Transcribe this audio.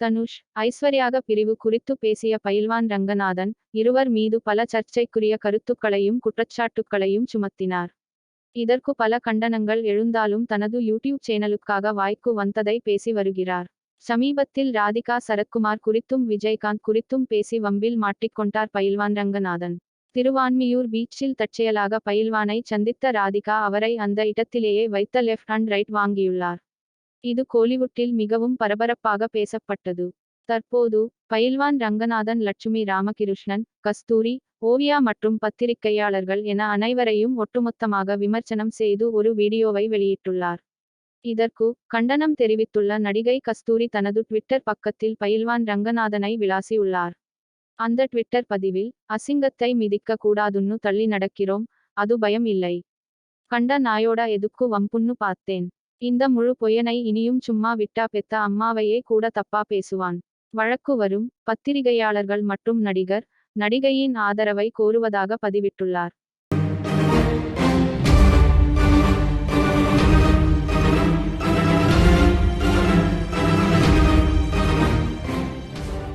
தனுஷ் ஐஸ்வர்யாக பிரிவு குறித்து பேசிய பயில்வான் ரங்கநாதன் இருவர் மீது பல சர்ச்சைக்குரிய கருத்துக்களையும் குற்றச்சாட்டுக்களையும் சுமத்தினார். இதற்கு பல கண்டனங்கள் எழுந்தாலும் தனது யூடியூப் சேனலுக்காக வாய்க்கு வந்ததை பேசி வருகிறார். சமீபத்தில் ராதிகா சரத்குமார் குறித்தும் விஜயகாந்த் குறித்தும் பேசி வம்பில் மாட்டிக்கொண்டார் பயில்வான் ரங்கநாதன். திருவான்மியூர் பீச்சில் தற்செயலாக பயில்வானை சந்தித்த ராதிகா அவரை அந்த இடத்திலேயே வைத்த லெஃப்ட் அண்ட் ரைட் வாங்கியுள்ளார். இது கோலிவுட்டில் மிகவும் பரபரப்பாக பேசப்பட்டது. தற்போது பயில்வான் ரங்கநாதன் லட்சுமி ராமகிருஷ்ணன் கஸ்தூரி ஓவியா மற்றும் பத்திரிகையாளர்கள் என அனைவரையும் ஒட்டுமொத்தமாக விமர்சனம் செய்து ஒரு வீடியோவை வெளியிட்டுள்ளார். இதற்கு கண்டனம் தெரிவித்துள்ள நடிகை கஸ்தூரி தனது ட்விட்டர் பக்கத்தில் பயில்வான் ரங்கநாதனை விளாசியுள்ளார். அந்த ட்விட்டர் பதிவில் அசிங்கத்தை மிதிக்க கூடாதுன்னு தள்ளி நடக்கிறோம் அது பயம் இல்லை. கண்ட நாயோட எதுக்கு வம்புன்னு பார்த்தேன். இந்த முழு பொய்யனை இனியும் சும்மா விட்டா பெத்த அம்மாவையே கூட தப்பா பேசுவான். வழக்கு வரும் பத்திரிகையாளர்கள் மற்றும் நடிகர் நடிகையின் ஆதரவை கோருவதாக பதிவிட்டுள்ளார்.